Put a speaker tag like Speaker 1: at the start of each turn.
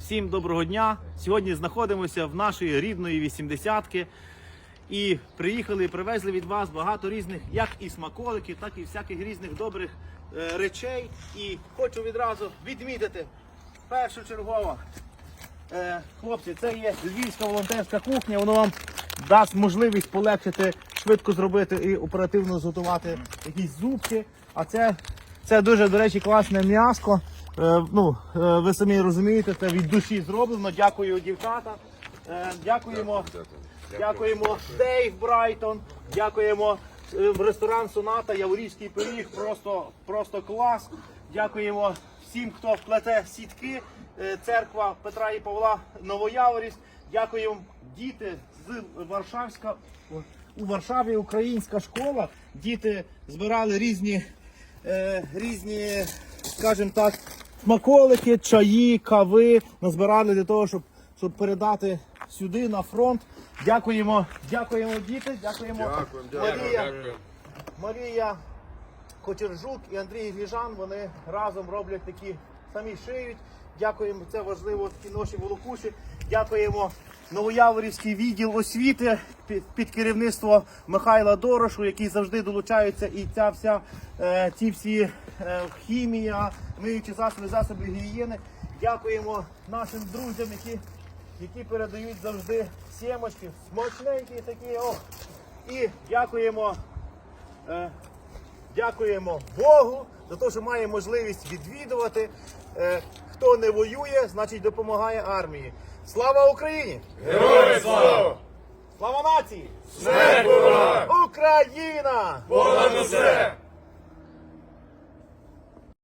Speaker 1: Всім доброго дня! Сьогодні знаходимося в нашої рідної вісімдесятки. І приїхали і привезли від вас багато різних, як і смаколиків, так і всяких різних добрих е, речей. І хочу відразу відмітити першочергово, е, хлопці, це є львівська волонтерська кухня. Воно вам дасть можливість полегшити, швидко зробити і оперативно зготувати якісь зубки. А це, це дуже, до речі, класне м'яско. Е, ну, е, ви самі розумієте, це від душі зроблено. Дякую, дівчата. Е, дякуємо. Дякуємо Дейв Брайтон. Дякуємо в ресторан Соната, Яворівський пиріг. Просто, просто клас. Дякуємо всім, хто плете сітки. Церква Петра і Павла Новояворівськ. Дякуємо діти з Варшавська. У Варшаві українська школа. Діти збирали різні, різні, скажімо так, смаколики, чаї, кави. Назбирали для того, щоб, щоб передати сюди на фронт. Дякуємо, дякуємо діти, дякуємо Марія, Марія Кочержук і Андрій Гліжан. Вони разом роблять такі самі шиють. Дякуємо, це важливо ноші волокуші. Дякуємо Новояворівський відділ освіти під, під керівництво Михайла Дорошу, який завжди долучається, і ця вся е, ці всі е, хімія, миючі засоби, засоби гігієни. Дякуємо нашим друзям, які, які передають завжди сімочки, смачненькі такі. О. І дякуємо. Е, Дякуємо Богу за те, що має можливість відвідувати. Е, хто не воює, значить допомагає армії. Слава Україні!
Speaker 2: Героям слава!
Speaker 1: Слава нації!
Speaker 2: Смерть ворогам!
Speaker 1: Україна!
Speaker 2: Понад усе!